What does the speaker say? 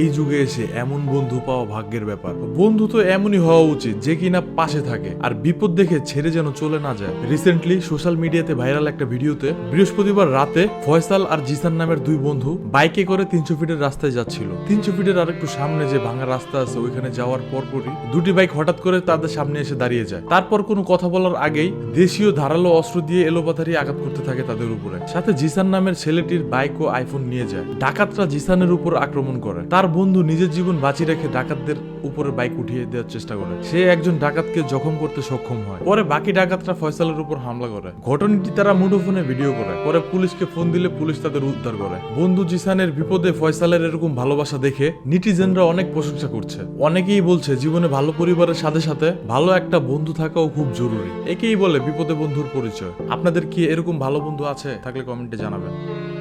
এই যুগে এসে এমন বন্ধু পাওয়া ভাগ্যের ব্যাপার। বন্ধু তো এমনই হওয়া উচিত যে কিনা পাশে থাকে। আর বিপদ দেখে ছেড়ে যেন চলে না যায়। রিসেন্টলি সোশ্যাল মিডিয়াতে ভাইরাল একটা ভিডিওতে বৃহস্পতিবার রাতে ফয়সাল আর জিসান নামের দুই বন্ধু বাইকে করে তিনশো ফিটের রাস্তায় যাচ্ছিল। তিনশো ফিটের আর একটু সামনে যে ভাঙা রাস্তা আছে, ওইখানে যাওয়ার পরপরই দুটি বাইক হঠাৎ করে তাদের সামনে এসে দাঁড়িয়ে যায়। তারপর কোনো কথা বলার আগেই দেশীয় ধারালো অস্ত্র দিয়ে এলোপাথারি আঘাত করতে থাকে তাদের উপরে। সাথে জিসান নামের ছেলেটির বাইক ও আইফোন নিয়ে যায়। ডাকাতরা জিসানের উপর আক্রমণ করে। তার বন্ধু নিজের জীবন বাঁচিয়ে রেখে ডাকাতদের উপরে বাইক উঠিয়ে দেওয়ার চেষ্টা করে। সে একজন ডাকাতকে জখম করতে সক্ষম হয়। পরে বাকি ডাকাতরা ফয়সালের উপর হামলা করে। ঘটনাটি তারা মুঠোফোনে ভিডিও করে। পরে পুলিশকে ফোন দিলে পুলিশ তাদের উদ্ধার করে। বন্ধু জিসানের বিপদে ফয়সালের এরকম ভালোবাসা দেখে নিটিজেনরা অনেক প্রশংসা করছে। অনেকেই বলছে, জীবনে ভালো পরিবারের সাথে সাথে ভালো একটা বন্ধু থাকাও খুব জরুরি। একেই বলে বিপদে বন্ধুর পরিচয়। আপনাদের কি এরকম ভালো বন্ধু আছে? থাকলে কমেন্টে জানাবেন।